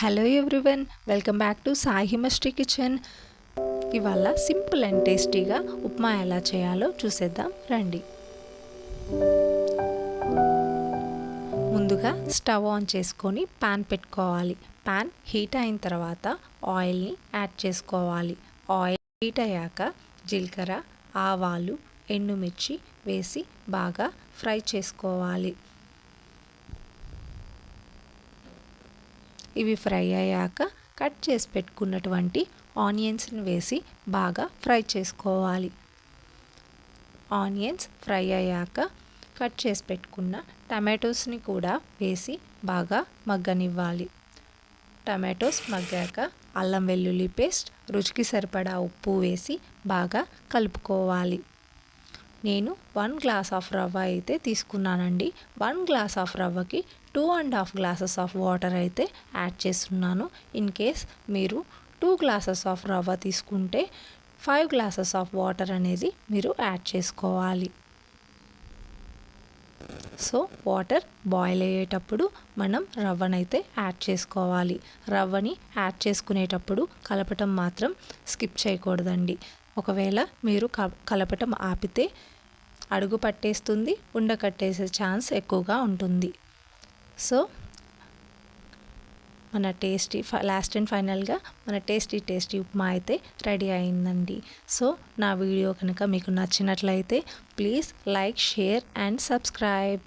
Hello everyone welcome back to Sai మస్ట్రీ kitchen ఇవాళ simple and టేస్టీగా ఉప్మా ఎలా చేయాలో చూసేద్దాం రండి. ముందుగా స్టవ్ ఆన్ చేసుకొని పాన్ పెట్టుకోవాలి. పాన్ హీట్ అయిన తర్వాత ఆయిల్ని యాడ్ చేసుకోవాలి. ఆయిల్ హీట్ అయ్యాక జీలకర్ర ఆవాలు ఎండుమిర్చి వేసి బాగా ఫ్రై చేసుకోవాలి. ఇవి ఫ్రై అయ్యాక కట్ చేసి పెట్టుకున్నటువంటి ఆనియన్స్ని వేసి బాగా ఫ్రై చేసుకోవాలి. ఆనియన్స్ ఫ్రై అయ్యాక కట్ చేసి పెట్టుకున్న టమాటోస్ని కూడా వేసి బాగా మగ్గనివ్వాలి. టమాటోస్ మగ్గాక అల్లం వెల్లుల్లి పేస్ట్ రుచికి సరిపడా ఉప్పు వేసి బాగా కలుపుకోవాలి. నేను వన్ గ్లాస్ ఆఫ్ రవ్వ అయితే తీసుకున్నానండి. One glass of రవ్వకి two and half glasses of water అయితే యాడ్ చేస్తున్నాను. ఇన్ కేస్ మీరు టూ గ్లాసెస్ ఆఫ్ రవ్వ తీసుకుంటే ఫైవ్ గ్లాసెస్ ఆఫ్ వాటర్ అనేది మీరు యాడ్ చేసుకోవాలి. సో వాటర్ బాయిల్ అయ్యేటప్పుడు మనం రవ్వనైతే యాడ్ చేసుకోవాలి. రవ్వని యాడ్ చేసుకునేటప్పుడు కలపటం మాత్రం స్కిప్ చేయకూడదండి. ఒకవేళ మీరు కలపటం ఆపితే అడుగు పట్టేస్తుంది ఉండకట్టేసే ఛాన్స్ ఎక్కువగా ఉంటుంది. సో మన టేస్టీ లాస్ట్ అండ్ ఫైనల్గా మన టేస్టీ టేస్టీ ఉప్మా అయితే రెడీ అయిందండి. సో నా వీడియో కనుక మీకు నచ్చినట్లయితే please like share and subscribe.